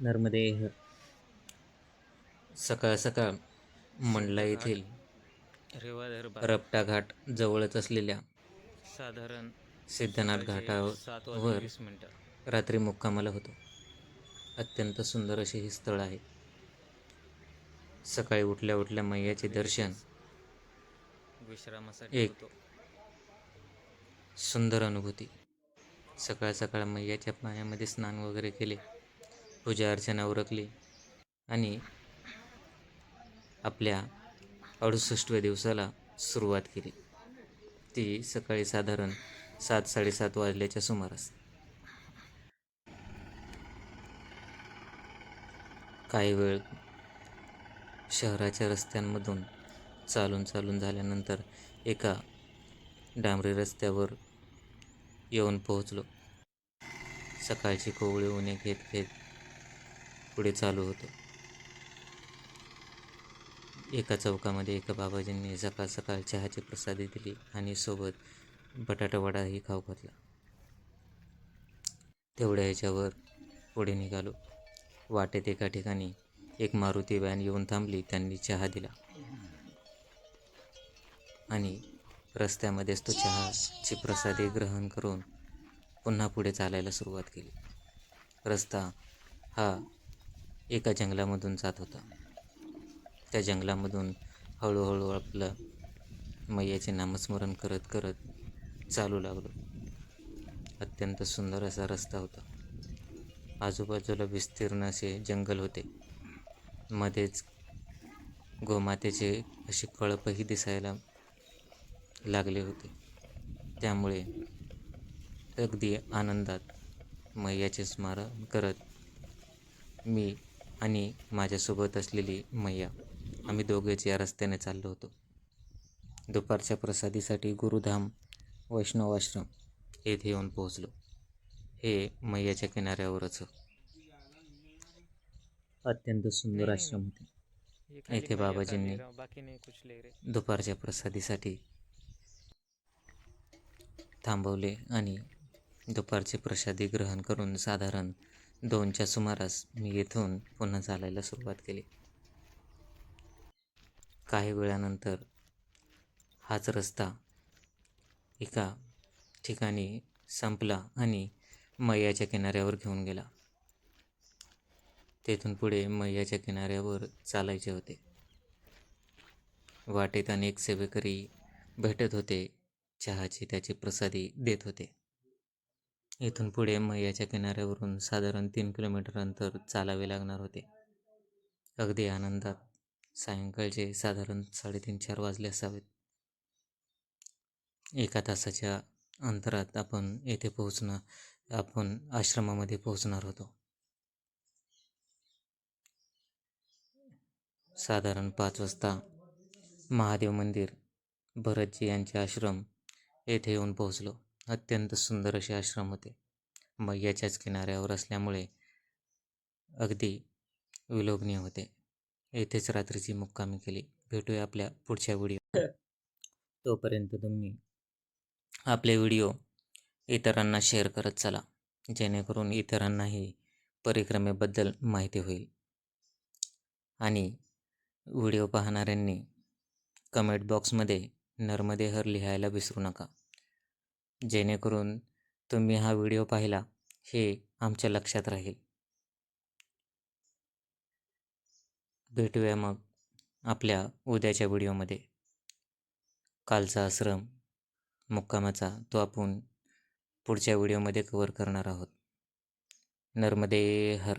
नर्मदे हर सकाळ सकाळ मंडला येथील रपटा घाट जवळच असलेल्या साधारण सिद्धनाथ घाटावर रात्री मुक्कामाला होतो. अत्यंत सुंदर असे हे स्थळ आहे. सकाळी उठल्या उठल्या मैयाचे दर्शन विश्रामासाठी एक. सुंदर अनुभूती. सकाळ सकाळ मैयाच्या पाण्यामध्ये स्नान वगैरे केले. पूजा अर्चना उरकली आणि आपल्या अडुसष्टव्या दिवसाला सुरुवात केली. ती सकाळी साधारण सात साडेसात वाजल्याच्या सुमारास. काही वेळ शहराच्या रस्त्यांमधून चालून चालून झाल्यानंतर एका डांबरी रस्त्यावर येऊन पोहोचलो. सकाळची कोवळी उन्हे घेत घेत पुढे चालू होतो. एका चौकामध्ये एका बाबाजींनी सकाळ सकाळ चहाची प्रसादी दिली आणि सोबत बटाटावडाही खाऊ घातला. तेवढ्या ह्याच्यावर पुढे निघालो. वाटेत एका ठिकाणी एक मारुती व्हॅन येऊन थांबली. त्यांनी चहा दिला. आणि रस्त्यामध्येच तो चहाची प्रसादी ग्रहण करून पुन्हा पुढे चालायला सुरुवात केली. रस्ता हा एका जंगलामधून जात होता. त्या जंगलामधून हळूहळू आपलं मैयाचे नामस्मरण करत करत चालू लागलो. अत्यंत सुंदर असा रस्ता होता. आजूबाजूला विस्तीर्ण असे जंगल होते. मध्येच गोमातेचे असे कळपही दिसायला लागले होते. त्यामुळे अगदी आनंदात मैयाचे स्मारण करत मी आणि माझ्यासोबत असलेली मैया. आम्ही दोघेच या रस्त्याने चाललो होतो. दुपारच्या प्रसादीसाठी गुरुधाम वैष्णव आश्रम येथे येऊन पोहोचलो. हे मैयाच्या किनाऱ्यावरच. अत्यंत सुंदर आश्रम होते. येथे बाबाजींनी दुपारच्या प्रसादीसाठी थांबवले आणि दुपारचे प्रसादी ग्रहण करून साधारण दोनच्या सुमारास मी येथून पुन्हा चालायला सुरुवात केली. काही वेळानंतर हाच रस्ता एका ठिकाणी संपला आणि मैयाच्या किनाऱ्यावर घेऊन गेला. तेथून पुढे मैयाच्या किनाऱ्यावर चालायचे होते. वाटेत अनेक सेवेकरी भेटत होते चहाची त्याची प्रसादी देत होते. इथून पुढे मैयाच्या किनाऱ्यावरून साधारण तीन किलोमीटर अंतर चालावे लागणार होते. अगदी आनंदात सायंकाळचे साधारण साडेतीन चार वाजले असावेत. एका तासाच्या अंतरात आपण येथे पोहोचणं आपण आश्रमामध्ये पोहोचणार होतो. साधारण पाच वाजता महादेव मंदिर भरतजी यांचे आश्रम येथे येऊन पोहोचलो. अत्यंत सुंदर असे आश्रम होते. मैयाच्याच किनाऱ्यावर असल्यामुळे अगदी विलोभनीय होते. येथेच रात्रीची मुक्कामी केली. भेटूया आपल्या पुढच्या व्हिडिओ तोपर्यंत तुम्ही आपले व्हिडिओ इतरांना शेअर करत चला. जेणेकरून इतरांनाही परिक्रमेबद्दल माहिती होईल. आणि व्हिडिओ पाहणाऱ्यांनी कमेंट बॉक्समध्ये नर्मदे हर लिहायला विसरू नका. जेणेकरून तुम्ही हा व्हिडिओ पाहिला हे आमच्या लक्षात राहील. भेटूया मग आपल्या उद्याच्या व्हिडिओमध्ये. कालचा आश्रम मुक्कामाचा तो आपण पुढच्या व्हिडिओमध्ये कवर करणार आहोत. नर्मदे हर.